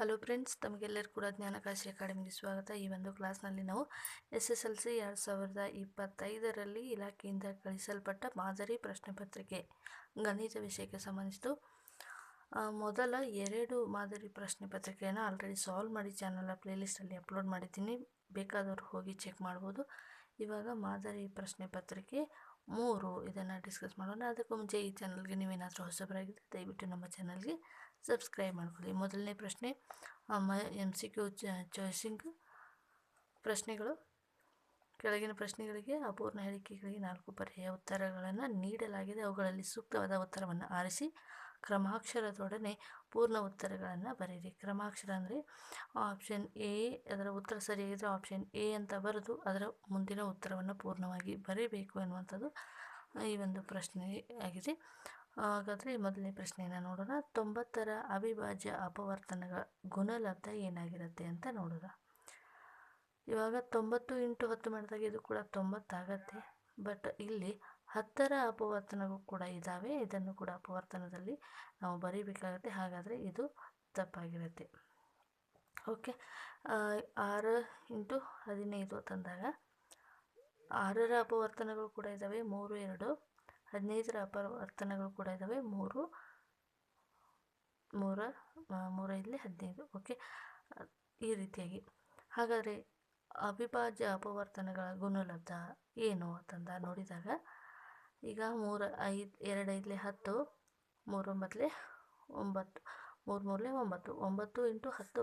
Hello friends ತಮಗೆಲ್ಲರೂ ಕೂಡ ಜ್ಞಾನಕಾಶಿ ಅಕಾಡೆಮಿಗೆ ಸ್ವಾಗತ. ಈ ಒಂದು ಕ್ಲಾಸ್ನಲ್ಲಿ ನಾವು ಎಸ್ ಎಸ್ ಎಲ್ ಸಿ ಎರಡು ಸಾವಿರದ ಇಪ್ಪತ್ತೈದರಲ್ಲಿ ಇಲಾಖೆಯಿಂದ ಕಳಿಸಲ್ಪಟ್ಟ ಮಾದರಿ ಪ್ರಶ್ನೆ ಪತ್ರಿಕೆ, ಗಣಿತ ವಿಷಯಕ್ಕೆ ಸಂಬಂಧಿಸಿತು ಮೊದಲ ಎರಡು ಮಾದರಿ ಪ್ರಶ್ನೆ ಪತ್ರಿಕೆಯನ್ನು ಆಲ್ರೆಡಿ ಸಾಲ್ವ್ ಮಾಡಿ ಚಾನಲ್ ಪ್ಲೇಲಿಸ್ಟಲ್ಲಿ ಅಪ್ಲೋಡ್ ಮಾಡಿದ್ದೀನಿ. ಬೇಕಾದವರು ಹೋಗಿ ಚೆಕ್ ಮಾಡ್ಬೋದು. ಇವಾಗ ಮಾದರಿ ಪ್ರಶ್ನೆ ಪತ್ರಿಕೆ ಮೂರು ಇದನ್ನು ಡಿಸ್ಕಸ್ ಮಾಡೋಣ. ಅದಕ್ಕೂ ಮುಂಚೆ ಈ ಚಾನಲ್ಗೆ ನೀವೇನಾದರೂ ಹೊಸಬರಾಗಿದ್ದರೆ ದಯವಿಟ್ಟು ನಮ್ಮ ಚಾನಲ್ಗೆ ಸಬ್ಸ್ಕ್ರೈಬ್ ಮಾಡ್ಕೊಳ್ಳಿ. ಮೊದಲನೇ ಪ್ರಶ್ನೆ ಎಂ ಸಿ ಕ್ಯೂ ಚಾಯ್ಸಿಂಗ್ ಪ್ರಶ್ನೆಗಳು. ಕೆಳಗಿನ ಪ್ರಶ್ನೆಗಳಿಗೆ, ಅಪೂರ್ಣ ಹೇಳಿಕೆಗಳಿಗೆ ನಾಲ್ಕು ಪರ್ಯಾಯ ಉತ್ತರಗಳನ್ನು ನೀಡಲಾಗಿದೆ. ಅವುಗಳಲ್ಲಿ ಸೂಕ್ತವಾದ ಉತ್ತರವನ್ನು ಆರಿಸಿ ಕ್ರಮಾಕ್ಷರದೊಡನೆ ಪೂರ್ಣ ಉತ್ತರಗಳನ್ನು ಬರೀರಿ. ಕ್ರಮಾಕ್ಷರ ಅಂದರೆ ಆಪ್ಷನ್ ಎ ಅದರ ಉತ್ತರ ಸರಿಯಾಗಿದ್ದರೆ ಆಪ್ಷನ್ ಎ ಅಂತ ಬರೆದು ಅದರ ಮುಂದಿನ ಉತ್ತರವನ್ನು ಪೂರ್ಣವಾಗಿ ಬರೀಬೇಕು ಎನ್ನುವಂಥದ್ದು ಈ ಒಂದು ಪ್ರಶ್ನೆ ಆಗಿದೆ. ಹಾಗಾದರೆ ಮೊದಲನೇ ಪ್ರಶ್ನೆಯನ್ನು ನೋಡೋಣ. ತೊಂಬತ್ತರ ಅವಿಭಾಜ್ಯ ಅಪವರ್ತನಗಳ ಗುಣಲಬ್ಧ ಏನಾಗಿರುತ್ತೆ ಅಂತ ನೋಡೋಣ. ಇವಾಗ ತೊಂಬತ್ತು ಇಂಟು ಹತ್ತು ಮಾಡಿದಾಗ ಇದು ಕೂಡ ತೊಂಬತ್ತಾಗತ್ತೆ. ಬಟ್ ಇಲ್ಲಿ ಹತ್ತರ ಅಪವರ್ತನಗಳು ಕೂಡ ಇದ್ದಾವೆ ಇದನ್ನು ಕೂಡ ಅಪವರ್ತನದಲ್ಲಿ ನಾವು ಬರೀಬೇಕಾಗುತ್ತೆ. ಹಾಗಾದರೆ ಇದು ತಪ್ಪಾಗಿರುತ್ತೆ. ಓಕೆ. ಆರು ಇಂಟು ಹದಿನೈದು ತಂದಾಗ ಆರರ ಅಪವರ್ತನಗಳು ಕೂಡ ಇದ್ದಾವೆ ಮೂರು ಎರಡು. ಹದಿನೈದರ ಅಪವರ್ತನಗಳು ಕೂಡ ಇದ್ದಾವೆ ಮೂರು ಮೂರ ಆ, ಮೂರ ಇಲ್ಲಿ ಹದಿನೈದು. ಓಕೆ. ಈ ರೀತಿಯಾಗಿ. ಹಾಗಾದರೆ ಅವಿಭಾಜ್ಯ ಅಪವರ್ತನಗಳ ಗುಣಲಬ್ಧ ಏನು ಅಂತಂದ ನೋಡಿದಾಗ ಈಗ ಮೂರು ಐದು, ಎರಡು ಐದಲೆ ಹತ್ತು ಮೂರೊಂಬತ್ತಲೆ ಒಂಬತ್ತು ಮೂರು ಮೂರಲೆ ಒಂಬತ್ತು ಒಂಬತ್ತು ಇಂಟು ಹತ್ತು.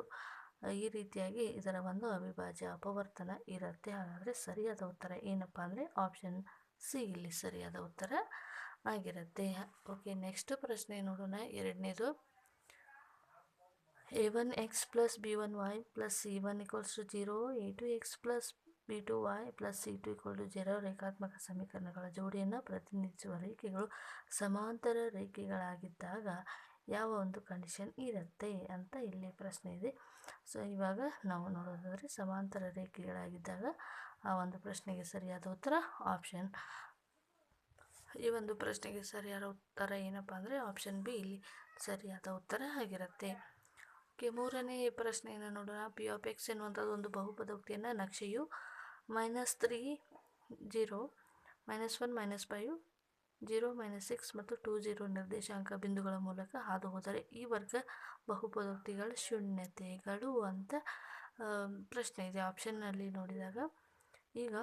ಈ ರೀತಿಯಾಗಿ ಇದರ ಒಂದು ಅವಿಭಾಜ್ಯ ಅಪವರ್ತನ ಇರುತ್ತೆ. ಹಾಗಾದರೆ ಸರಿಯಾದ ಉತ್ತರ ಏನಪ್ಪ ಅಂದರೆ ಆಪ್ಷನ್ ಸಿ ಇಲ್ಲಿ ಸರಿಯಾದ ಉತ್ತರ ಆಗಿರುತ್ತೆ. ಓಕೆ ನೆಕ್ಸ್ಟ್ ಪ್ರಶ್ನೆ ನೋಡೋಣ. ಎರಡನೇದು A one X plus B one Y plus C one equals to zero A two X plus B two Y plus C two equal to zero ರೇಖಾತ್ಮಕ ಸಮೀಕರಣಗಳ ಜೋಡಿಯನ್ನು ಪ್ರತಿನಿಧಿಸುವ ರೇಖೆಗಳು ಸಮಾಂತರ ರೇಖೆಗಳಾಗಿದ್ದಾಗ ಯಾವ ಒಂದು ಕಂಡೀಷನ್ ಇರುತ್ತೆ ಅಂತ ಇಲ್ಲಿ ಪ್ರಶ್ನೆ ಇದೆ. ಸೊ ಇವಾಗ ನಾವು ನೋಡೋದಾದರೆ ಸಮಾಂತರ ರೇಖೆಗಳಾಗಿದ್ದಾಗ ಆ ಒಂದು ಪ್ರಶ್ನೆಗೆ ಸರಿಯಾದ ಉತ್ತರ ಆಪ್ಷನ್ ಈ ಒಂದು ಪ್ರಶ್ನೆಗೆ ಸರಿಯಾದ ಉತ್ತರ ಏನಪ್ಪ ಅಂದರೆ ಆಪ್ಷನ್ ಬಿ ಇಲ್ಲಿ ಸರಿಯಾದ ಉತ್ತರ ಆಗಿರುತ್ತೆ. ಓಕೆ ಮೂರನೇ ಪ್ರಶ್ನೆಯನ್ನು ನೋಡೋಣ. ಪಿ ಆಫ್ ಎಕ್ಸ್ ಎನ್ನುವಂಥದ್ದು ಒಂದು ಬಹುಪದೋಕ್ತಿಯನ್ನು ನಕ್ಷೆಯು minus three zero minus one minus five zero minus six ಮತ್ತು ಟೂ ಜೀರೋ ನಿರ್ದೇಶಾಂಕ ಬಿಂದುಗಳ ಮೂಲಕ ಹಾದು ಹೋದರೆ ಈ ವರ್ಗ ಬಹುಪದೋಕ್ತಿಗಳ ಶೂನ್ಯತೆಗಳು ಅಂತ ಪ್ರಶ್ನೆ ಇದೆ. ಆಪ್ಷನ್ನಲ್ಲಿ ನೋಡಿದಾಗ ಈಗ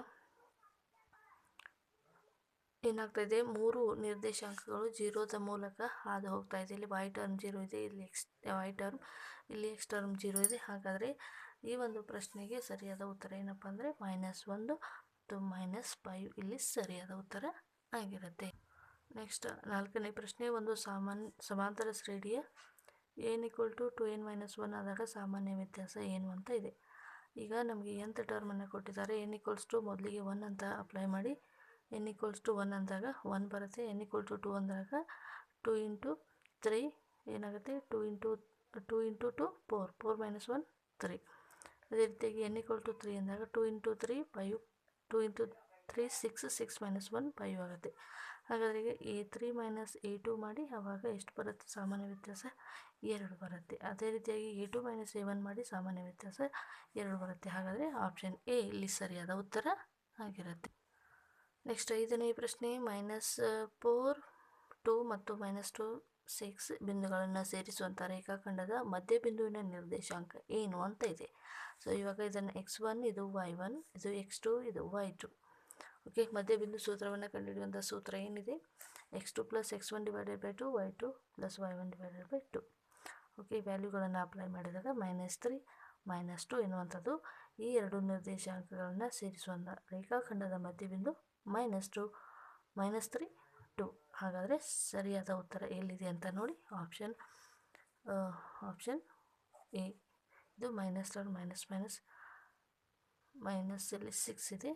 ಏನಾಗ್ತಾ ಇದೆ? ಮೂರು ನಿರ್ದೇಶಾಂಕಗಳು ಜೀರೋದ ಮೂಲಕ ಹಾದು ಹೋಗ್ತಾ ಇದೆ. ಇಲ್ಲಿ ವೈ ಟರ್ಮ್ ಜೀರೋ ಇದೆ, ಇಲ್ಲಿ ಎಕ್ಸ್ ವೈ ಟರ್ಮ್ ಇಲ್ಲಿ ಎಕ್ಸ್ ಟರ್ಮ್ ಜೀರೋ ಇದೆ. ಹಾಗಾದರೆ ಈ ಒಂದು ಪ್ರಶ್ನೆಗೆ ಸರಿಯಾದ ಉತ್ತರ ಏನಪ್ಪ ಅಂದರೆ ಮೈನಸ್ ಒಂದು ಮತ್ತು ಮೈನಸ್ ಫೈವ್ ಇಲ್ಲಿ ಸರಿಯಾದ ಉತ್ತರ ಆಗಿರುತ್ತೆ. ನೆಕ್ಸ್ಟ್ ನಾಲ್ಕನೇ ಪ್ರಶ್ನೆ, ಒಂದು ಸಾಮಾನ್ಯ ಸಮಾಂತರ ಶ್ರೇಣಿಯ N equal to two N minus one ಆದಾಗ ಸಾಮಾನ್ಯ ವ್ಯತ್ಯಾಸ ಏನು ಅಂತ ಇದೆ. ಈಗ ನಮಗೆ ಎಂಥ ಟರ್ಮನ್ನು ಕೊಟ್ಟಿದ್ದಾರೆ. ಎನ್ ಈಕ್ವಲ್ಸ್ ಟು ಮೊದಲಿಗೆ ಒನ್ ಅಂತ ಅಪ್ಲೈ ಮಾಡಿ ಎನ್ ಈಕ್ವಲ್ಸ್ ಟು ಒನ್ ಅಂದಾಗ ಒನ್ ಬರುತ್ತೆ. ಎನ್ ಈಕ್ವಲ್ ಟು ಟು ಅಂದಾಗ ಟು ಇಂಟು ತ್ರೀ ಏನಾಗುತ್ತೆ? Two into two into two four four minus one three ಅದೇ ರೀತಿಯಾಗಿ ಎನ್ ಈಕ್ವಲ್ ಟು ತ್ರೀ ಅಂದಾಗ two into three five two into three six six minus one five ಆಗುತ್ತೆ. ಹಾಗಾದರೆ ಈಗ A three minus A two ಮಾಡಿ ಆವಾಗ ಎಷ್ಟು ಬರುತ್ತೆ? ಸಾಮಾನ್ಯ ವ್ಯತ್ಯಾಸ ಎರಡು ಬರುತ್ತೆ. ಅದೇ ರೀತಿಯಾಗಿ A two minus A one ಮಾಡಿ ಸಾಮಾನ್ಯ ವ್ಯತ್ಯಾಸ ಎರಡು ಬರುತ್ತೆ. ಹಾಗಾದರೆ ಆಪ್ಷನ್ ಎ ಇಲ್ಲಿ ಸರಿಯಾದ ಉತ್ತರ ಆಗಿರುತ್ತೆ. ನೆಕ್ಸ್ಟ್ ಐದನೇ ಪ್ರಶ್ನೆ ಮೈನಸ್ ಫೋರ್ ಟು ಮತ್ತು ಮೈನಸ್ ಟು ಸಿಕ್ಸ್ ಬಿಂದುಗಳನ್ನು ಸೇರಿಸುವಂಥ ರೇಖಾಖಂಡದ ಮಧ್ಯ ಬಿಂದುವಿನ ನಿರ್ದೇಶಾಂಕ ಏನು ಅಂತ ಇದೆ. ಸೊ ಇವಾಗ ಇದನ್ನು ಎಕ್ಸ್ ಒನ್ ಇದು ವೈ ಒನ್ ಇದು ಎಕ್ಸ್ ಟು ಇದು ವೈ ಟು ಓಕೆ ಮಧ್ಯಬಿಂದು ಸೂತ್ರವನ್ನು ಕಂಡುಹಿಡಿಯುವಂಥ ಸೂತ್ರ ಏನಿದೆ? X two plus X one divided by two Y two plus Y one divided by two okay ವ್ಯಾಲ್ಯೂಗಳನ್ನು ಅಪ್ಲೈ ಮಾಡಿದಾಗ ಮೈನಸ್ ತ್ರೀ ಮೈನಸ್ ಟು ಎನ್ನುವಂಥದ್ದು ಈ ಎರಡು ನಿರ್ದೇಶಾಂಕಗಳನ್ನು ಸೇರಿಸುವಂಥ ರೇಖಾಖಂಡದ ಮಧ್ಯಬಿಂದು minus two minus three two ಹಾಗಾದರೆ ಸರಿಯಾದ ಉತ್ತರ ಎಲ್ಲಿದೆ ಅಂತ ನೋಡಿ ಆಪ್ಷನ್ ಆಪ್ಷನ್ ಎ ಇದು minus R minus minus minus ಇಲ್ಲಿ ಸಿಕ್ಸ್ ಇದೆ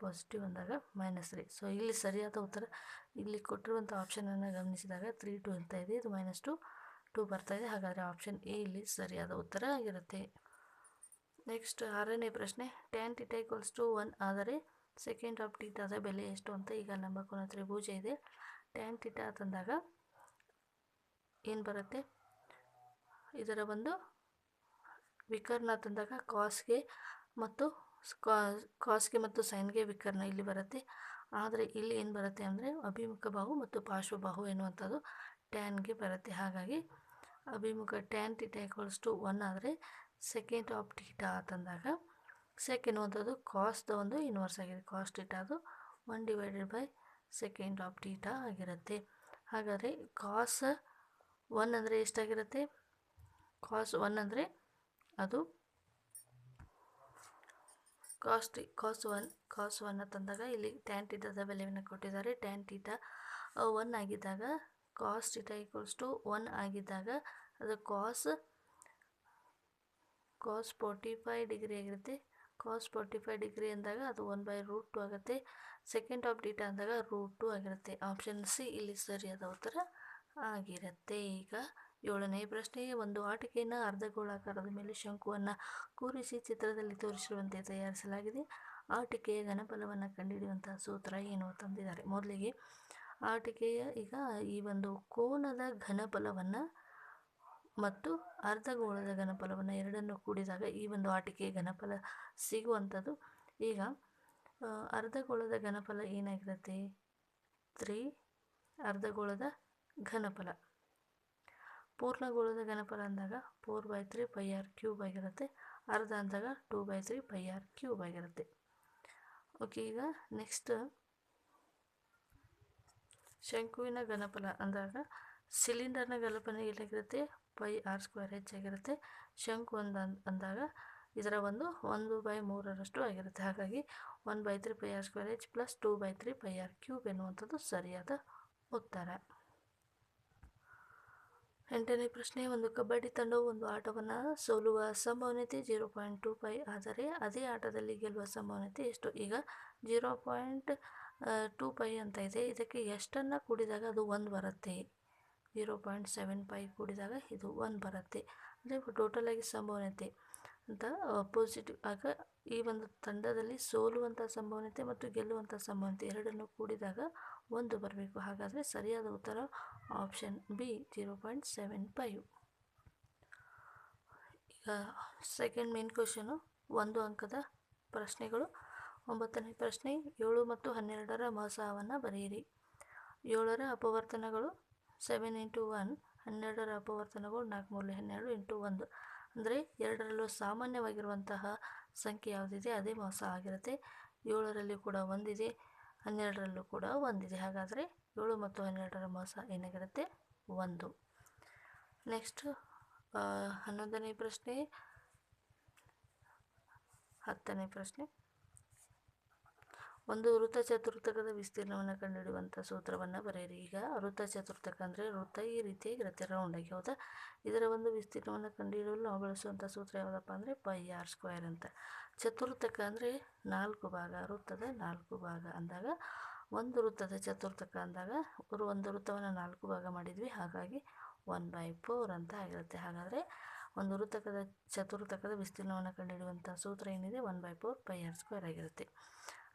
ಪಾಸಿಟಿವ್ ಅಂದಾಗ ಮೈನಸ್ ತ್ರೀ ಸೊ ಇಲ್ಲಿ ಸರಿಯಾದ ಉತ್ತರ, ಇಲ್ಲಿ ಕೊಟ್ಟಿರುವಂಥ ಆಪ್ಷನನ್ನು ಗಮನಿಸಿದಾಗ ತ್ರೀ ಟು ಅಂತ ಇದೆ, ಇದು ಮೈನಸ್ ಟು ಟು ಬರ್ತಾ ಇದೆ. ಹಾಗಾದರೆ ಆಪ್ಷನ್ ಎ ಇಲ್ಲಿ ಸರಿಯಾದ ಉತ್ತರ ಆಗಿರುತ್ತೆ. ನೆಕ್ಸ್ಟ್ ಆರನೇ ಪ್ರಶ್ನೆ ಟ್ಯಾನ್ ಈಕ್ವಲ್ಸ್ ಟು ಒನ್ ಆದರೆ ಸೆಕೆಂಡ್ ಆಫ್ ಟೀಟಾದ ಬೆಲೆ ಎಷ್ಟು ಅಂತ ಈಗ ನಮ್ಮ ಕೋನ ತ್ರಿಭುಜ ಇದೆ. ಟ್ಯಾನ್ ಟಿಟಾ ತಂದಾಗ ಏನು ಬರುತ್ತೆ? ಇದರ ಒಂದು ವಿಕರ್ಣ ತಂದಾಗ ಕಾಸ್ಗೆ ಮತ್ತು ಕಾಸ್ಗೆ ಮತ್ತು ಸೈನ್ಗೆ ವಿಕರ್ಣ ಇಲ್ಲಿ ಬರುತ್ತೆ. ಆದರೆ ಇಲ್ಲಿ ಏನು ಬರುತ್ತೆ ಅಂದರೆ ಅಭಿಮುಖ ಬಾಹು ಮತ್ತು ಪಾರ್ಶ್ವಬಾಹು ಎನ್ನುವಂಥದ್ದು ಟ್ಯಾನ್ಗೆ ಬರುತ್ತೆ. ಹಾಗಾಗಿ ಅಭಿಮುಖ tan theta equals to one ಆದರೆ ಸೆಕೆಂಡ್ ಆಫ್ ಟೀಟಾ ಅಂತಂದಾಗ ಸೆಕ್ ಎನ್ನುವಂಥದ್ದು ಕಾಸ್ದ ಒಂದು ಇನ್ವರ್ಸ್ ಆಗಿದೆ ಕಾಸ್ಟ್ ಇಟ ಅದು one divided by second of theta ಆಗಿರುತ್ತೆ ಹಾಗಾದರೆ ಕಾಸ್ ಒನ್ ಅಂದರೆ ಎಷ್ಟಾಗಿರುತ್ತೆ ಕಾಸ್ ಒನ್ ಅಂದರೆ ಅದು ಕಾಸ್ಟ್ ಕಾಸ್ ಒನ್ ಕಾಸ್ ಒನ್ನ ತಂದಾಗ ಇಲ್ಲಿ ಟ್ಯಾನ್ ಟೀಟಾದ ಬೆಲೆಯನ್ನು ಕೊಟ್ಟಿದ್ದಾರೆ ಟ್ಯಾನ್ ಟೀಟಾ ಒನ್ ಆಗಿದ್ದಾಗ cos theta equals to one ಆಗಿದ್ದಾಗ ಅದು cos cos forty five degree ಆಗಿರುತ್ತೆ ಕಾಸ್ ಫೋರ್ಟಿ ಫೈವ್ ಡಿಗ್ರಿ ಅಂದಾಗ ಅದು ಒನ್ ಬೈ ರೂಟ್ ಟು ಆಗುತ್ತೆ. ಸೆಕೆಂಡ್ ಆಫ್ ಡೀಟಾ ಅಂದಾಗ ರೂಟ್ ಆಗಿರುತ್ತೆ. ಆಪ್ಷನ್ ಸಿ ಇಲ್ಲಿ ಸರಿಯಾದ ಉತ್ತರ ಆಗಿರುತ್ತೆ. ಈಗ ಏಳನೇ ಪ್ರಶ್ನೆ, ಒಂದು ಆಟಿಕೆಯನ್ನು ಅರ್ಧಗೋಳಾಕಾರದ ಮೇಲೆ ಶಂಕುವನ್ನು ಕೂರಿಸಿ ಚಿತ್ರದಲ್ಲಿ ತೋರಿಸಿರುವಂತೆ ತಯಾರಿಸಲಾಗಿದೆ. ಆಟಿಕೆಯ ಘನಫಲವನ್ನು ಕಂಡುಹಿಡಿಯುವಂತಹ ಸೂತ್ರ ಏನು ತಂದಿದ್ದಾರೆ ಮೊದಲಿಗೆ ಆಟಿಕೆಯ ಈಗ ಈ ಒಂದು ಕೋನದ ಘನಫಲವನ್ನು ಮತ್ತು ಅರ್ಧಗೋಳದ ಘನಫಲವನ್ನು ಎರಡನ್ನು ಕೂಡಿದಾಗ ಈ ಒಂದು ಆಟಿಕೆಯ ಘನಫಲ ಸಿಗುವಂಥದ್ದು. ಈಗ ಅರ್ಧಗೋಳದ ಘನಫಲ ಏನಾಗಿರುತ್ತೆ? ತ್ರೀ ಅರ್ಧಗೋಳದ ಘನಫಲ. ಪೂರ್ಣಗೋಳದ ಘನಫಲ ಅಂದಾಗ four by three pi R cube ಆಗಿರುತ್ತೆ. ಅರ್ಧ ಅಂದಾಗ two by three pi R cube ಆಗಿರುತ್ತೆ. ಓಕೆ, ಈಗ ನೆಕ್ಸ್ಟ್. ಶಂಕುವಿನ ಘನಫಲ ಅಂದಾಗ ಸಿಲಿಂಡರ್ನ ಘನಫಲ ಏನಾಗಿರುತ್ತೆ ಪೈ ಆರ್ ಸ್ಕ್ವೇರ್ ಹೆಚ್ಚಾಗಿರುತ್ತೆ. ಶಂಕು ಒಂದ್ ಅಂದಾಗ ಇದರ ಒಂದು ಒಂದು ಬೈ ಮೂರರಷ್ಟು ಆಗಿರುತ್ತೆ. ಹಾಗಾಗಿ one by three pi R square H plus two by three pi R cube ಎನ್ನುವಂಥದ್ದು ಸರಿಯಾದ ಉತ್ತರ. ಎಂಟನೇ ಪ್ರಶ್ನೆ, ಒಂದು ಕಬಡ್ಡಿ ತಂಡವು ಒಂದು ಆಟವನ್ನು ಸೋಲುವ ಸಂಭವನೀಯತೆ ಜೀರೋ ಪಾಯಿಂಟ್ ಟೂ ಫೈ ಆದರೆ ಅದೇ ಆಟದಲ್ಲಿ ಗೆಲ್ಲುವ ಸಂಭವನೀಯತೆ ಎಷ್ಟು? ಈಗ ಜೀರೋ ಪಾಯಿಂಟ್ ಟೂ ಫೈ ಅಂತ ಇದೆ. ಇದಕ್ಕೆ ಎಷ್ಟನ್ನು ಕೂಡಿದಾಗ ಅದು ಒಂದು ಬರುತ್ತೆ? ಜೀರೋ ಪಾಯಿಂಟ್ ಸೆವೆನ್ ಫೈ ಕೂಡಿದಾಗ ಇದು ಒನ್ ಬರುತ್ತೆ. ಅಂದರೆ ಟೋಟಲಾಗಿ ಸಂಭವನೀಯತೆ ಅಂತ ಪಾಸಿಟಿವ್ ಆಗ ಈ ಒಂದು ತಂಡದಲ್ಲಿ ಸೋಲುವಂಥ ಸಂಭವನೀಯತೆ ಮತ್ತು ಗೆಲ್ಲುವಂಥ ಸಂಭವನೀಯತೆ ಎರಡನ್ನು ಕೂಡಿದಾಗ ಒಂದು ಬರಬೇಕು. ಹಾಗಾದರೆ ಸರಿಯಾದ ಉತ್ತರ option B zero point seven five ಈಗ ಸೆಕೆಂಡ್ ಮೇನ್ ಕ್ವಶನು ಒಂದು ಅಂಕದ ಪ್ರಶ್ನೆಗಳು. ಒಂಬತ್ತನೇ ಪ್ರಶ್ನೆ, ಏಳು ಮತ್ತು ಹನ್ನೆರಡರ ಮಹಸವನ್ನು ಬರೆಯಿರಿ. ಏಳರ ಅಪವರ್ತನಗಳು ಸೆವೆನ್ ಇಂಟು ಒನ್ ಹನ್ನೆರಡರ ಅಪವರ್ತನಗಳು ನಾಲ್ಕು ಮೂರಲೆ ಹನ್ನೆರಡು ಇಂಟು ಒಂದು. ಅಂದರೆ ಎರಡರಲ್ಲೂ ಸಾಮಾನ್ಯವಾಗಿರುವಂತಹ ಸಂಖ್ಯೆ ಯಾವುದಿದೆ, ಅದೇ ಮೋಸ ಆಗಿರುತ್ತೆ. ಏಳರಲ್ಲಿ ಕೂಡ ಒಂದಿದೆ, ಹನ್ನೆರಡರಲ್ಲೂ ಕೂಡ ಒಂದಿದೆ. ಹಾಗಾದರೆ ಏಳು ಮತ್ತು ಹನ್ನೆರಡರ ಮೋಸ ಏನಾಗಿರುತ್ತೆ? ಒಂದು. ನೆಕ್ಸ್ಟ್ ಹನ್ನೊಂದನೇ ಪ್ರಶ್ನೆ, ಹತ್ತನೇ ಪ್ರಶ್ನೆ. ಒಂದು ವೃತ್ತ ಚತುರ್ಥಕದ ವಿಸ್ತೀರ್ಣವನ್ನು ಕಂಡುಹಿಡಿಯುವಂಥ ಸೂತ್ರವನ್ನು ಬರೆಯಿರಿ. ಈಗ ವೃತ್ತ ಚತುರ್ಥಕ ಅಂದರೆ ವೃತ್ತ ಈ ರೀತಿಯಾಗಿ ಇರುತ್ತೆ ರೌಂಡಾಗಿ ಹೌದಾ. ಇದರ ಒಂದು ವಿಸ್ತೀರ್ಣವನ್ನು ಕಂಡುಹಿಡಿಯಲು ನಾವು ಬಳಸುವಂಥ ಸೂತ್ರ ಯಾವುದಪ್ಪ ಅಂದರೆ ಪೈ ಆರ್ ಸ್ಕ್ವೇರ್ ಅಂತ. ಚತುರ್ಥಕ ಅಂದರೆ ನಾಲ್ಕು ಭಾಗ, ವೃತ್ತದ ನಾಲ್ಕು ಭಾಗ ಅಂದಾಗ ಒಂದು ವೃತ್ತದ ಚತುರ್ಥಕ ಅಂದಾಗ ಒಂದು ವೃತ್ತವನ್ನು ನಾಲ್ಕು ಭಾಗ ಮಾಡಿದ್ವಿ. ಹಾಗಾಗಿ ಒನ್ ಬೈ ಫೋರ್ ಅಂತ ಆಗಿರುತ್ತೆ. ಹಾಗಾದರೆ ಒಂದು ವೃತ್ತಕದ ಚತುರ್ಥಕದ ವಿಸ್ತೀರ್ಣವನ್ನು ಕಂಡುಹಿಡಿಯುವಂಥ ಸೂತ್ರ ಏನಿದೆ? One by four pi R square ಆಗಿರುತ್ತೆ.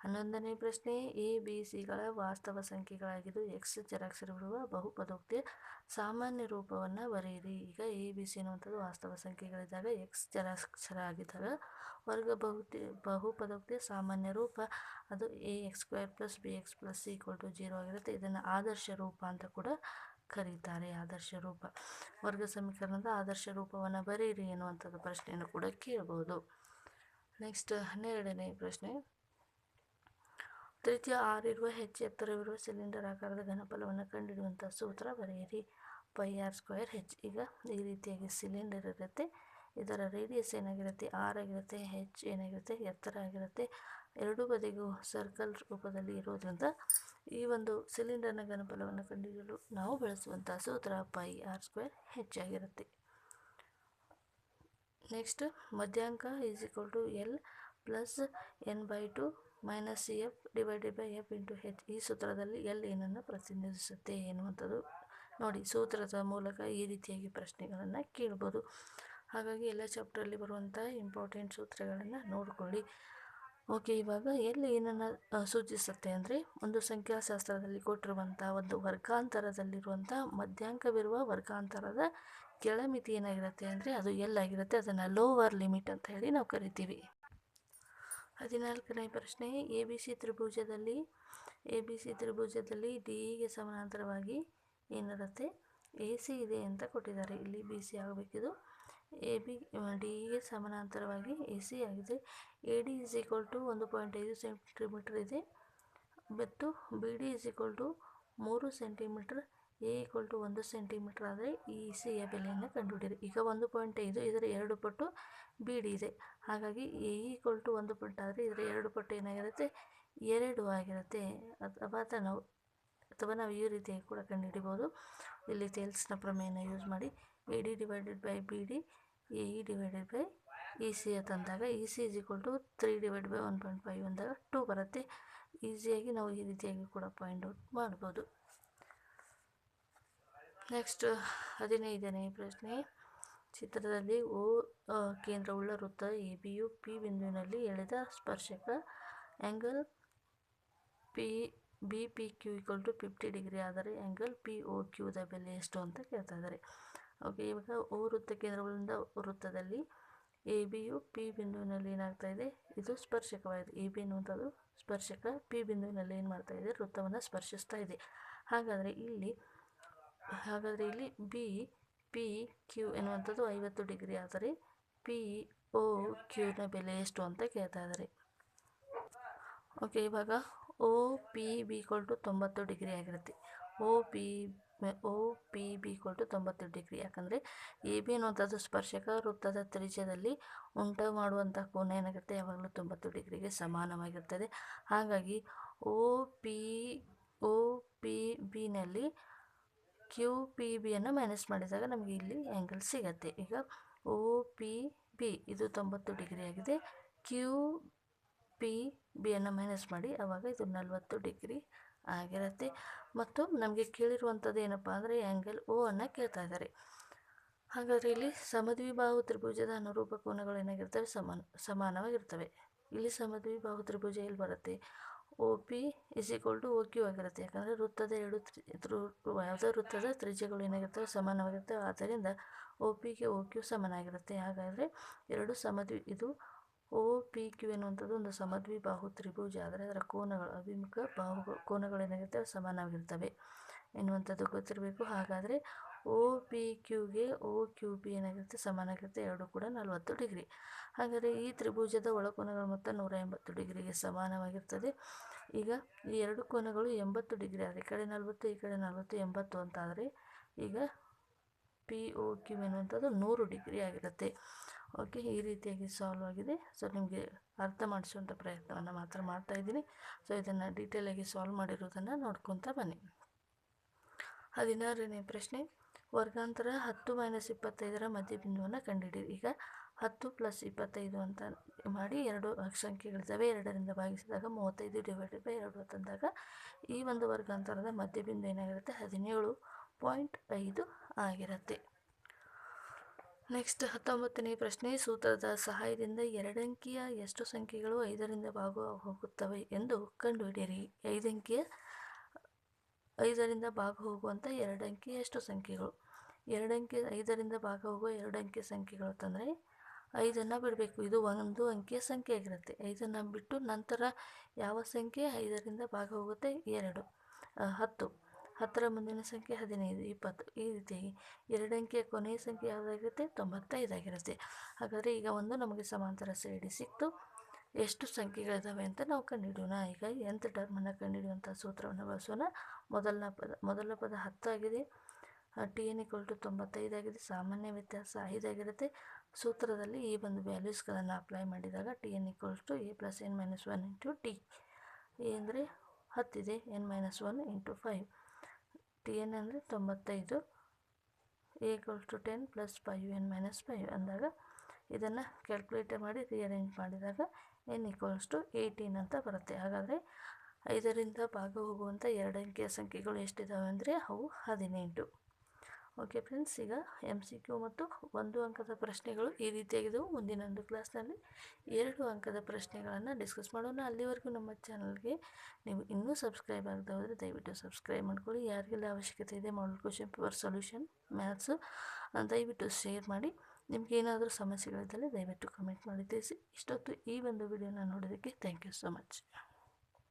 ಹನ್ನೊಂದನೇ ಪ್ರಶ್ನೆ, ಎ, ಬಿ, ಸಿಗಳ ವಾಸ್ತವ ಸಂಖ್ಯೆಗಳಾಗಿದ್ದು ಎಕ್ಸ್ ಚರಾಕ್ಷರವಿರುವ ಬಹುಪದೋಕ್ತಿಯ ಸಾಮಾನ್ಯ ರೂಪವನ್ನು ಬರೆಯಿರಿ. ಈಗ ಎ, ಬಿ, ಸಿ ಅನ್ನುವಂಥದ್ದು ವಾಸ್ತವ ಸಂಖ್ಯೆಗಳಿದ್ದಾಗ ಎಕ್ಸ್ ಚರಾಕ್ಷರ ಆಗಿದ್ದಾಗ ವರ್ಗ ಬಹುತಿ ಬಹುಪದೋಕ್ತಿಯ ಸಾಮಾನ್ಯ ರೂಪ. ಅದು A, X square plus B, X plus C equal to zero ಆಗಿರುತ್ತೆ. ಇದನ್ನು ಆದರ್ಶ ರೂಪ ಅಂತ ಕೂಡ ಕರೀತಾರೆ. ಆದರ್ಶ ರೂಪ. ವರ್ಗ ಸಮೀಕರಣದ ಆದರ್ಶ ರೂಪವನ್ನು ಬರೆಯಿರಿ ಎನ್ನುವಂಥದ್ದು ಪ್ರಶ್ನೆಯನ್ನು ಕೂಡ ಕೇಳಬಹುದು ನೆಕ್ಸ್ಟ್ ಹನ್ನೆರಡನೇ ಪ್ರಶ್ನೆ. ತ್ರಿಜ್ಯ ಆರ್ ಇರುವ ಹೆಚ್ಚು ಎತ್ತರವಿರುವ ಸಿಲಿಂಡರ್ ಆಕಾರದ ಘನಫಲವನ್ನು ಕಂಡುಹಿಡಿಯುವಂಥ ಸೂತ್ರ ಬರೆಯಿರಿ. Pi R square H. ಈಗ ಈ ರೀತಿಯಾಗಿ ಸಿಲಿಂಡರ್ ಇರುತ್ತೆ. ಇದರ ರೇಡಿಯಸ್ ಏನಾಗಿರುತ್ತೆ? ಆರ್ ಆಗಿರುತ್ತೆ, ಹೆಚ್ ಏನಾಗಿರುತ್ತೆ? ಎತ್ತರ ಆಗಿರುತ್ತೆ. ಎರಡೂ ಬದಿಗೂ ಸರ್ಕಲ್ ರೂಪದಲ್ಲಿ ಇರೋದ್ರಿಂದ ಈ ಒಂದು ಸಿಲಿಂಡರ್ನ ಘನಫಲವನ್ನು ಕಂಡುಹಿಡಿಯಲು ನಾವು ಬಳಸುವಂಥ ಸೂತ್ರ ಪೈ ಆರ್ ಸ್ಕ್ವೇರ್ ಹೆಚ್ಚಾಗಿರುತ್ತೆ next ಮಧ್ಯಾಂಕ is equal to L plus N by two minus C F divided by F into H ಈ ಸೂತ್ರದಲ್ಲಿ ಎಲ್ ಏನನ್ನು ಪ್ರತಿನಿಧಿಸುತ್ತೆ ಎನ್ನುವಂಥದ್ದು ನೋಡಿ ಸೂತ್ರದ ಮೂಲಕ ಈ ರೀತಿಯಾಗಿ ಪ್ರಶ್ನೆಗಳನ್ನು ಕೇಳ್ಬೋದು. ಹಾಗಾಗಿ ಎಲ್ಲ ಚಾಪ್ಟರಲ್ಲಿ ಬರುವಂಥ ಇಂಪಾರ್ಟೆಂಟ್ ಸೂತ್ರಗಳನ್ನು ನೋಡಿಕೊಳ್ಳಿ. ಓಕೆ, ಇವಾಗ ಎಲ್ಲಿ ಏನನ್ನು ಸೂಚಿಸುತ್ತೆ ಅಂದರೆ ಒಂದು ಸಂಖ್ಯಾಶಾಸ್ತ್ರದಲ್ಲಿ ಕೊಟ್ಟಿರುವಂಥ ಒಂದು ವರ್ಗಾಂತರದಲ್ಲಿರುವಂಥ ಮಧ್ಯಾಂಕವಿರುವ ವರ್ಗಾಂತರದ ಕೆಳಮಿತಿ ಏನಾಗಿರುತ್ತೆ ಅಂದರೆ ಅದು ಎಲ್ಲಾಗಿರುತ್ತೆ ಅದನ್ನು ಲೋವರ್ ಲಿಮಿಟ್ ಅಂತ ಹೇಳಿ ನಾವು ಕರಿತೀವಿ. ಹದಿನಾಲ್ಕನೇ ಪ್ರಶ್ನೆ, ಎ ಬಿ ಸಿ ತ್ರಿಭುಜದಲ್ಲಿ, ಎ ಬಿ ಸಿ ತ್ರಿಭುಜದಲ್ಲಿ ಡಿ ಇಗೆ ಸಮಾನಾಂತರವಾಗಿ ಏನಿರುತ್ತೆ? ಎ ಸಿ ಇದೆ ಅಂತ ಕೊಟ್ಟಿದ್ದಾರೆ. ಇಲ್ಲಿ ಬಿ ಸಿ ಆಗಬೇಕಿದು. ಎ ಬಿ, ಡಿ ಇಗೆ ಸಮಾನಾಂತರವಾಗಿ ಎ ಸಿ ಆಗಿದೆ. A D is equal to ಒಂದು ಪಾಯಿಂಟ್ ಐದು ಸೆಂಟಿಮೀಟರ್ ಇದೆ. ಮತ್ತು B D is equal to ಮೂರು ಸೆಂಟಿಮೀಟರ್ ಎ ಈಕ್ವಲ್ ಟು ಒಂದು ಸೆಂಟಿಮೀಟ್ರ್ ಆದರೆ ಈ ಯ ಬೆಲೆಯನ್ನು ಕಂಡುಹಿಡಿಯಿರಿ. ಈಗ ಒಂದು ಪಾಯಿಂಟ್ ಐದು ಇದರ ಎರಡು ಪಟ್ಟು ಬಿ ಡಿ ಇದೆ. ಹಾಗಾಗಿ ಎ ಈಕ್ವಲ್ ಟು ಒಂದು ಪಟ್ಟು ಆದರೆ ಇದರ ಎರಡು ಪಟ್ಟು ಏನಾಗಿರುತ್ತೆ? ಎರಡು ಆಗಿರುತ್ತೆ. ಅಥವಾ ನಾವು ಅಥವಾ ನಾವು ಈ ರೀತಿಯಾಗಿ ಕೂಡ ಕಂಡುಹಿಡಿಬೋದು. ಇಲ್ಲಿ ತೇಲ್ಸ್ನ ಪ್ರಮೇಯನ ಯೂಸ್ ಮಾಡಿ A D divided by B D A E divided by E C ತಂದಾಗ E C is equal to three divide by one point five ಅಂದಾಗ ಟೂ ಬರುತ್ತೆ. ಈಸಿಯಾಗಿ ನಾವು ಈ ರೀತಿಯಾಗಿ ಕೂಡ ಪಾಯಿಂಟ್ ಔಟ್ ಮಾಡ್ಬೋದು. ನೆಕ್ಸ್ಟ್ ಹದಿನೈದನೇ ಪ್ರಶ್ನೆ. ಚಿತ್ರದಲ್ಲಿ ಓ ಕೇಂದ್ರವುಳ್ಳ ವೃತ್ತ ಎ ಬಿಯು ಪಿ ಬಿಂದುವಿನಲ್ಲಿ ಎಳೆದ ಸ್ಪರ್ಶಕ angle P B P Q equal to fifty degree ಆದರೆ ಆ್ಯಂಗಲ್ ಪಿ ಒ ಕ್ಯೂದ ಬೆಲೆ ಎಷ್ಟು ಅಂತ ಕೇಳ್ತಾ ಇದ್ದಾರೆ. ಓಕೆ ಇವಾಗ ಓ ವೃತ್ತ ಕೇಂದ್ರಗಳಿಂದ ವೃತ್ತದಲ್ಲಿ ಎ ಬಿಯು ಪಿ ಬಿಂದುವಿನಲ್ಲಿ ಏನಾಗ್ತಾ ಇದೆ? ಇದು ಸ್ಪರ್ಶಕವಾಗಿದೆ. ಎ, ಬಿ ಅನ್ನುವಂಥದ್ದು ಸ್ಪರ್ಶಕ, ಪಿ ಬಿಂದುವಿನಲ್ಲಿ ಏನು ಮಾಡ್ತಾ ಇದೆ? ವೃತ್ತವನ್ನು ಸ್ಪರ್ಶಿಸ್ತಾ ಇದೆ. ಹಾಗಾದರೆ ಇಲ್ಲಿ ಹಾಗಾದರೆ ಇಲ್ಲಿ ಬಿ ಪಿ ಕ್ಯೂ ಎನ್ನುವಂಥದ್ದು ಐವತ್ತು ಡಿಗ್ರಿ ಆದರೆ ಪಿ ಒ ಕ್ಯೂನ ಬೆಲೆ ಎಷ್ಟು ಅಂತ ಕೇಳ್ತಾ ಇದ್ದಾರೆ. ಓಕೆ ಇವಾಗ ಓ ಪಿ ಬಿ ಕೊಟ್ಟು ತೊಂಬತ್ತು ಡಿಗ್ರಿ ಆಗಿರುತ್ತೆ. O P O P B ಕೊಟ್ಟು ತೊಂಬತ್ತು ಡಿಗ್ರಿ. ಯಾಕಂದರೆ ಎ ಬಿ ಅನ್ನುವಂಥದ್ದು ಸ್ಪರ್ಶಕ ವೃತ್ತದ ತ್ರಿಜ್ಯದಲ್ಲಿ ಉಂಟು ಮಾಡುವಂಥ ಕೋನ ಏನಾಗುತ್ತೆ? ಯಾವಾಗಲೂ ತೊಂಬತ್ತು ಡಿಗ್ರಿಗೆ ಸಮಾನವಾಗಿರ್ತದೆ ಹಾಗಾಗಿ ಓ ಪಿ ಒ ಪಿ ಬಿನಲ್ಲಿ ಕ್ಯೂ ಪಿ ಬಿಯನ್ನು ಮೈನಸ್ ಮಾಡಿದಾಗ ನಮಗೆ ಇಲ್ಲಿ ಆ್ಯಂಗಲ್ ಸಿಗತ್ತೆ. ಈಗ ಒ ಪಿ ಬಿ ಇದು ತೊಂಬತ್ತು ಡಿಗ್ರಿ ಆಗಿದೆ. ಕ್ಯೂ ಪಿ ಬಿಯನ್ನು ಮೈನಸ್ ಮಾಡಿ ಆವಾಗ ಇದು ನಲವತ್ತು ಡಿಗ್ರಿ ಆಗಿರುತ್ತೆ. ಮತ್ತು ನಮಗೆ ಕೇಳಿರುವಂಥದ್ದು ಏನಪ್ಪ ಅಂದರೆ ಆ್ಯಂಗಲ್ ಓ ಅನ್ನು ಕೇಳ್ತಾ ಇದ್ದಾರೆ. ಹಾಗಾದರೆ ಇಲ್ಲಿ ಸಮದ್ವಿಬಾಹು ತ್ರಿಭುಜದ ಅನುರೂಪ ಕೋನಗಳು ಏನಾಗಿರ್ತವೆ? ಸಮಾನ, ಸಮಾನವಾಗಿರ್ತವೆ. ಇಲ್ಲಿ ಸಮದ್ವಿಬಾಹು ತ್ರಿಭುಜ ಎಲ್ಲಿ ಬರುತ್ತೆ? ಒ ಪಿ ಇಸ್ ಈಕ್ವಲ್ ಆಗಿರುತ್ತೆ. ಯಾಕಂದರೆ ವೃತ್ತದ ಎರಡು ತ್ರಿ ಯಾವುದೇ ವೃತ್ತದ ತ್ರಿಜ್ಯಗಳು ಏನಾಗಿರ್ತವೆ, ಸಮಾನವಾಗಿರ್ತವೆ. ಆದ್ದರಿಂದ ಒ ಪಿಗೆ ಓ ಕ್ಯೂ ಸಮನಾಗಿರುತ್ತೆ. ಹಾಗಾದರೆ ಎರಡು ಸಮದ್ವಿ, ಇದು ಒ ಪಿ ಕ್ಯೂ ಎನ್ನುವಂಥದ್ದು ಒಂದು ಸಮದ್ವಿ ಬಾಹು ತ್ರಿಭುಜ. ಆದರೆ ಅದರ ಕೋನಗಳು, ಅಭಿಮುಖ ಬಾಹು ಕೋನಗಳು ಏನಾಗಿರ್ತವೆ, ಸಮಾನವಾಗಿರ್ತವೆ ಎನ್ನುವಂಥದ್ದು ಗೊತ್ತಿರಬೇಕು. ಹಾಗಾದರೆ ಒ ಪಿ ಕ್ಯೂಗೆ ಒ ಕ್ಯೂ ಪಿ ಏನಾಗಿರುತ್ತೆ? ಸಮಾನಾಗಿರುತ್ತೆ. ಎರಡು ಕೂಡ ನಲವತ್ತು ಡಿಗ್ರಿ. ಹಾಗಾದರೆ ಈ ತ್ರಿಭುಜದ ಒಳಕೋನಗಳ ಮೊತ್ತ ನೂರ ಎಂಬತ್ತು ಡಿಗ್ರಿಗೆ ಸಮಾನವಾಗಿರ್ತದೆ. ಈಗ ಈ ಎರಡು ಕೋನಗಳು ಎಂಬತ್ತು ಡಿಗ್ರಿ ಆದರೆ, ಈ ಕಡೆ ನಲವತ್ತು, ಈ ಕಡೆ ನಲವತ್ತು, ಎಂಬತ್ತು ಅಂತಾದರೆ ಈಗ ಪಿ ಒ ಕ್ಯೂ ಎನ್ನುವಂಥದ್ದು ನೂರು ಡಿಗ್ರಿ ಆಗಿರುತ್ತೆ. ಓಕೆ, ಈ ರೀತಿಯಾಗಿ ಸಾಲ್ವ್ ಆಗಿದೆ. ಸೊ ನಿಮಗೆ ಅರ್ಥ ಮಾಡಿಸುವಂಥ ಪ್ರಯತ್ನವನ್ನು ಮಾತ್ರ ಮಾಡ್ತಾ ಇದ್ದೀನಿ. ಸೊ ಇದನ್ನು ಡೀಟೇಲಾಗಿ ಸಾಲ್ವ್ ಮಾಡಿರೋದನ್ನು ನೋಡ್ಕೊತಾ ಬನ್ನಿ. ಹದಿನಾರನೇ ಪ್ರಶ್ನೆ. ವರ್ಗಾಂತರ ಹತ್ತು ಮೈನಸ್ ಇಪ್ಪತ್ತೈದರ ಮಧ್ಯಬಿಂದುವನ್ನು ಕಂಡುಹಿಡಿಯಿರಿ ಈಗ ಹತ್ತು ಪ್ಲಸ್ ಇಪ್ಪತ್ತೈದು ಅಂತ ಮಾಡಿ ಎರಡು ಸಂಖ್ಯೆಗಳಿದ್ದಾವೆ ಎರಡರಿಂದ ಭಾಗಿಸಿದಾಗ ಮೂವತ್ತೈದು ಡಿವೈಡೆಡ್ ಬೈ ಎರಡು ತಂದಾಗ ಈ ಒಂದು ವರ್ಗಾಂತರದ ಮಧ್ಯಬಿಂದು ಏನಾಗಿರುತ್ತೆ? ಹದಿನೇಳು ಪಾಯಿಂಟ್ ಐದು ಆಗಿರುತ್ತೆ. ನೆಕ್ಸ್ಟ್ ಹತ್ತೊಂಬತ್ತನೇ ಪ್ರಶ್ನೆ, ಸೂತ್ರದ ಸಹಾಯದಿಂದ ಎರಡಂಕಿಯ ಎಷ್ಟು ಸಂಖ್ಯೆಗಳು ಐದರಿಂದ ಭಾಗ ಹೋಗುತ್ತವೆ ಎಂದು ಕಂಡುಹಿಡಿಯಿರಿ. ಐದಂಕಿಯ ಐದರಿಂದ ಭಾಗ ಹೋಗುವಂಥ ಎರಡಂಕಿ ಎಷ್ಟು ಸಂಖ್ಯೆಗಳು? ಎರಡಂಕಿ ಐದರಿಂದ ಭಾಗ ಹೋಗುವ ಎರಡಂಕಿ ಸಂಖ್ಯೆಗಳು ಅಂತಂದರೆ ಐದನ್ನು ಬಿಡಬೇಕು. ಇದು ಒಂದು ಅಂಕಿಯ ಸಂಖ್ಯೆ ಆಗಿರುತ್ತೆ. ಐದನ್ನು ಬಿಟ್ಟು ನಂತರ ಯಾವ ಸಂಖ್ಯೆ? ಐದರಿಂದ ಭಾಗ ಹೋಗುತ್ತೆ ಎರಡು ಹತ್ತು. ಹತ್ತರ ಮುಂದಿನ ಸಂಖ್ಯೆ ಹದಿನೈದು, ಇಪ್ಪತ್ತು. ಈ ರೀತಿಯಾಗಿ ಎರಡಂಕಿಯ ಕೊನೆಯ ಸಂಖ್ಯೆ ಯಾವುದಾಗಿರುತ್ತೆ? ತೊಂಬತ್ತೈದಾಗಿರುತ್ತೆ ಹಾಗಾದರೆ ಈಗ ಒಂದು ನಮಗೆ ಸಮಾಂತರ ಸೇಡಿ ಸಿಕ್ತು. ಎಷ್ಟು ಸಂಖ್ಯೆಗಳಿದ್ದಾವೆ ಅಂತ ನಾವು ಕಂಡುಹಿಡಿಯೋಣ. ಈಗ ಎಂಥ ಟರ್ಮನ್ನು ಕಂಡುಹಿಡಿಯುವಂಥ ಸೂತ್ರವನ್ನು ಬಳಸೋಣ. ಮೊದಲನ ಪದ, ಮೊದಲ ಪದ ಹತ್ತಾಗಿದೆ ಟಿ ಎನ್ ಇಕ್ವಲ್ ಟು ತೊಂಬತ್ತೈದಾಗಿದೆ ಸಾಮಾನ್ಯ ವ್ಯತ್ಯಾಸ ಐದಾಗಿರುತ್ತೆ ಸೂತ್ರದಲ್ಲಿ ಈ ಒಂದು ವ್ಯಾಲ್ಯೂಸ್ಗಳನ್ನು ಅಪ್ಲೈ ಮಾಡಿದಾಗ T N equals to A plus N minus one into T. A ಅಂದರೆ ಹತ್ತಿದೆ, N minus one into five. T N ಅಂದರೆ ತೊಂಬತ್ತೈದು, A equals to ten plus five N minus five ಅಂದಾಗ ಇದನ್ನು ಕ್ಯಾಲ್ಕುಲೇಟ್ ಮಾಡಿ ರಿಅರೇಂಜ್ ಮಾಡಿದಾಗ N equals to eighteen ಅಂತ ಬರುತ್ತೆ. ಹಾಗಾದರೆ ಐದರಿಂದ ಭಾಗ ಹೋಗುವಂಥ ಎರಡು ಅಂಕಿಯ ಸಂಖ್ಯೆಗಳು ಎಷ್ಟಿದ್ದಾವೆ ಅಂದರೆ ಅವು ಹದಿನೆಂಟು. ಓಕೆ ಫ್ರೆಂಡ್ಸ್ ಈಗ ಎಂ ಸಿ ಕ್ಯೂ ಮತ್ತು ಒಂದು ಅಂಕದ ಪ್ರಶ್ನೆಗಳು ಈ ರೀತಿಯಾಗಿದ್ದವು ಮುಂದಿನ ಒಂದು ಕ್ಲಾಸ್ನಲ್ಲಿ ಎರಡು ಅಂಕದ ಪ್ರಶ್ನೆಗಳನ್ನು ಡಿಸ್ಕಸ್ ಮಾಡೋಣ. ಅಲ್ಲಿವರೆಗೂ ನಮ್ಮ ಚಾನಲ್ಗೆ ನೀವು ಇನ್ನೂ ಸಬ್ಸ್ಕ್ರೈಬ್ ಆಗದೆ ಹೋದರೆ ದಯವಿಟ್ಟು ಸಬ್ಸ್ಕ್ರೈಬ್ ಮಾಡ್ಕೊಳ್ಳಿ. ಯಾರಿಗೆಲ್ಲ ಅವಶ್ಯಕತೆ ಇದೆ model question paper solution maths ದಯವಿಟ್ಟು ಶೇರ್ ಮಾಡಿ. ನಿಮಗೆ ಏನಾದರೂ ಸಮಸ್ಯೆಗಳಿದ್ದಲ್ಲಿ ದಯವಿಟ್ಟು ಕಮೆಂಟ್ ಮಾಡಿ ತಿಳಿಸಿ. ಇಷ್ಟೊತ್ತು ಈ ಒಂದು ವಿಡಿಯೋನ ನೋಡೋದಕ್ಕೆ ಥ್ಯಾಂಕ್ ಯು ಸೊ ಮಚ್